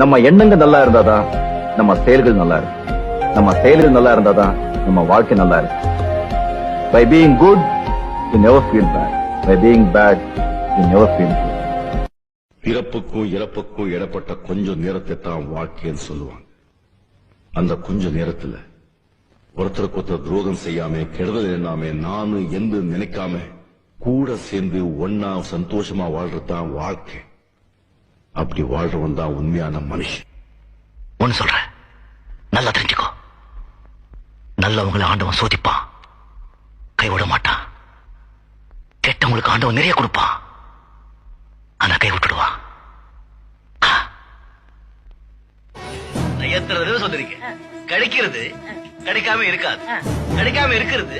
நம்ம எண்ணங்க நல்லா இருந்தாதான் நம்ம செயல்கள் நல்லா இருக்கும். நம்ம செயல்கள் நல்லா இருந்தாதான் நம்ம வாழ்க்கை நல்லா இருக்கும். By being good you never feel bad by being bad you never feel good பிறப்புக்கும் இறப்புக்கும் இடப்பட்ட கொஞ்சம் நேரத்தை தான் வாழ்க்கைன்னு சொல்லுவாங்க. அந்த கொஞ்ச நேரத்துல ஒருத்தருக்கு ஒருத்தர் துரோகம் செய்யாம கெடுதல் எண்ணாம நானு என்று நினைக்காம கூட சேர்ந்து ஒன்னா சந்தோஷமா வாழ்றது தான் வாழ்க்கை. அப்படி வாழ்றவன் தான் உண்மையான மனுஷன். ஒன்னு சொல்றேன் நல்லா தெரிஞ்சுக்கோ. நல்லவங்களை ஆண்டவன் சோதிப்பான். கைவிட மாட்டான். கெட்டவங்களுக்கு ஆண்டவன் நிறைய கொடுப்பான். ஆனா கை விட்டுடுவான். எத்தனை தடவை சொல்லிருக்கேன்? கிடைக்கிறது கிடைக்காம இருக்காது. கிடைக்காம இருக்கிறது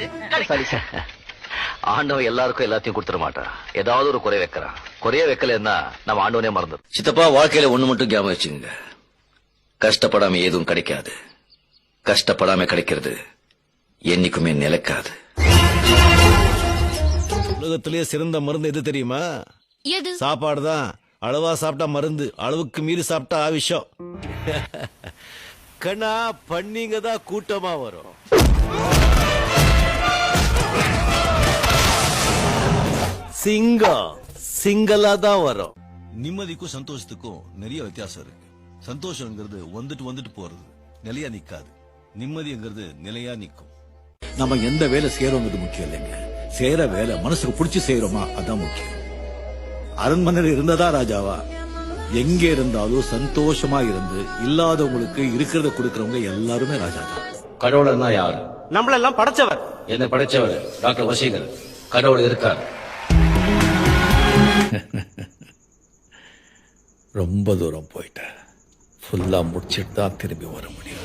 ஆண்டவன் எல்லாருக்கும் எல்லாத்தையும் கொடுத்துட மாட்டான். ஏதாவது ஒரு குறை வைக்கிறான். குறைய வைக்கலன்னா நம்ம ஆண்டவனே மறந்துடும். சித்தப்பா வாழ்க்கையில ஒண்ணு மட்டும் ஞாபகம் வச்சுங்க கஷ்டப்படாம எதுவும் கிடைக்காது. கஷ்டப்படாம கிடைக்கிறது என்னைக்குமே நிலைக்காது. உலகத்திலேயே சிறந்த மருந்து எது தெரியுமா? எது? சாப்பாடு தான் அளவா சாப்பிட்டா மருந்து அளவுக்கு மீறி சாப்பிட்டா ஆவிஷம். கண்ணா பண்ணிங்க தான் கூட்டமா வரும். சிங்கம். சிங்கலா தான் வரும். நிம்மதிக்கும் சந்தோஷத்துக்கும் நிறைய வித்தியாசம் இருக்கு. சந்தோஷங்கிறது வந்துட்டு வந்துட்டு போறது நிலையா நிக்காது. நிம்மதிங்கிறது நிலையா நிக்கும். நம்ம எந்த வேலை செய்யறோங்கிறது முக்கியம் இல்லைங்க. செய்யற வேலை மனசுக்கு பிடிச்சு செய்யறோமா அதான் முக்கியம். அரண்மனையில் இருந்ததா ராஜாவா? எங்க இருந்தாலும் சந்தோஷமா இருந்து இல்லாதவங்களுக்கு இருக்கிறத கொடுக்கறவங்க எல்லாருமே ராஜா தான். கடவுளர்னா யாரு? நம்மளெல்லாம் படைச்சவர். என்ன படைச்சவர் டாக்டர் வசீகர். கடவுள் இருக்கார். ரொம்ப தூரம் போயிட்டேன் ஃபுல்லா முடிச்சிட்டு தான் திரும்பி வர முடியும்.